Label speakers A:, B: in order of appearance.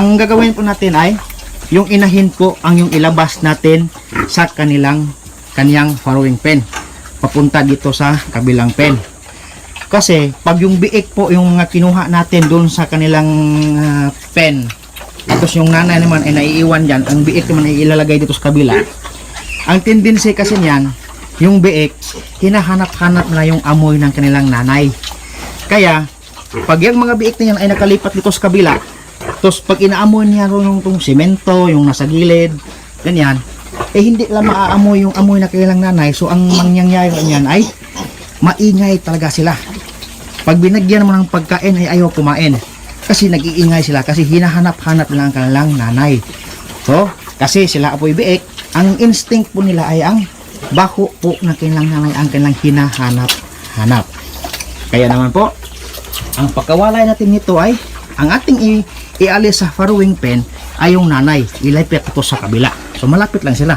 A: Ang gagawin po natin ay yung inahin po ang yung ilabas natin sa kanilang kaniyang farrowing pen. Papunta dito sa kabilang pen. Kasi pag yung biik po yung mga kinuha natin doon sa kanilang ah, pen, tapos yung nanay naman ay naiiwan dyan, ang biik naman ay ilalagay dito sa kabila. Ang tendency kasi niyan, yung biik, hinahanap-hanap na yung amoy ng kanilang nanay. Kaya, pag yung mga biik na ay nakalipat dito sa kabila, tapos pag inaamoy niya yung tong semento, yung nasa gilid, ganyan, eh hindi lang maaamoy yung amoy na kanilang nanay. So ang mangyayari niyan ay maingay talaga sila. Pag binagyan mo ng pagkain ay ayaw kumain. Kasi nag-iingay sila kasi hinahanap-hanap nila ang kanilang nanay. So, kasi sila apoy biik, ang instinct po nila ay ang baho po ng kanilang nanay ang kanilang hinahanap-hanap. Kaya naman po, ang pagkawalay natin nito ay ang ating i- ialis sa farrowing pen ay yung nanay. Ilapit ito sa kabila. So malapit lang sila.